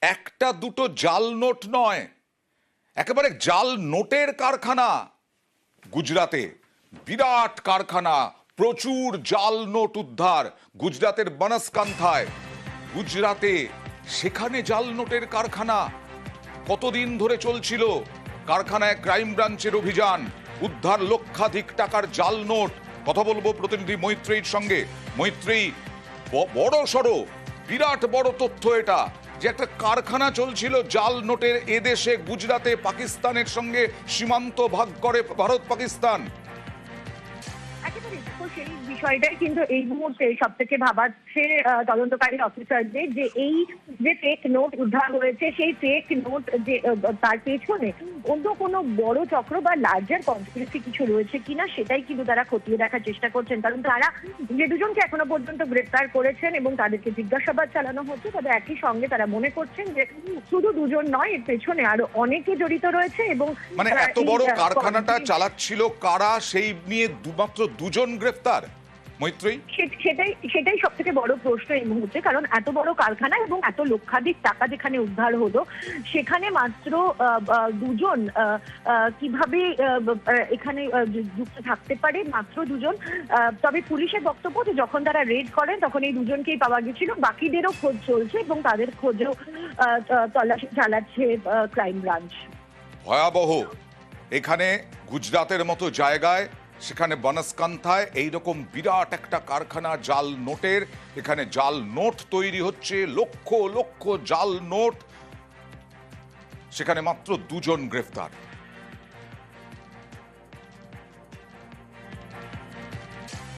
একটা দুটো জাল নোট নয়। একেবারে জাল নোটের কারখানা গুজরাতে। বিরাট কারখানা, প্রচুর জাল নোট উদ্ধার গুজরাতের বনসকান্থায়। গুজরাতে সেখানে জাল নোটের কারখানা কতদিন ধরে চলছিল? কারখানায় ক্রাইম ব্রাঞ্চের অভিযান, উদ্ধার লক্ষাধিক টাকার জাল নোট। কথা বলব প্রতিনিধি মৈত্রেয়ীর সঙ্গে। মৈত্রেয়ী, ব- বড় সড়ো বিরাট বড় তথ্য এটা। যে একটা কারখানা চলছিল, জাল নোটের এদেশে গুজরাতে পাকিস্তানের সঙ্গে সীমান্ত ভাগ করে ভারত, পাকিস্তান। সেই বিষয়টাই কিন্তু এই মুহূর্তে সব থেকে ভাবাচ্ছে তদন্তকারী অফিসারদের যে এই যে ফেক নোট উদ্ধার হয়েছে, সেই ফেক নোট যে তার পেছনে অন্য কোনো বড় চক্র বা লার্জার কনস্পিরেসি কিছু রয়েছে কিনা সেটাই কিন্তু তারা খতিয়ে দেখার চেষ্টা করছেন। কারণ তারা যে দুজনকে এখনও পর্যন্ত গ্রেপ্তার করেছেন এবং তাদেরকে জিজ্ঞাসাবাদ চালানো হচ্ছে তবে একই সঙ্গে তারা মনে করছেন যে শুধু দুজন নয় এর পেছনে আরও অনেকে জড়িত রয়েছে এবং মানে এত বড় কারখানাটা চালাচ্ছিল কারা? সেই নিয়ে দুমাত্র দুজন গ্রেফতার মৈত্রেয়ী সে- সেটাই সেটাই সব থেকে বড় প্রশ্ন এই মুহূর্তে কারণ এত বড় কারখানা এবং এত লক্ষাধিক টাকা যেখানে উদ্ধার হলো সেখানে মাত্র দুজন কীভাবে এখানে যুক্ত থাকতে পারে মাত্র দুজন তবে পুলিশের বক্তব্য যে যখন তারা রেড করেন তখন এই দুজনকেই পাওয়া গেছিল বাকিদেরও খোঁজ চলছে এবং তাদের খোঁজেও তল্লাশি চালাচ্ছে ক্রাইম ব্রাঞ্চ। ভয়াবহ। এখানে গুজরাতের মতো জায়গায় সেখানে বনস্কান্থায় এইরকম বিরাট একটা কারখানা জাল নোটের, এখানে জাল নোট তৈরি হচ্ছে, লক্ষ লক্ষ জাল নোট। সেখানে মাত্র দুজন গ্রেফতার।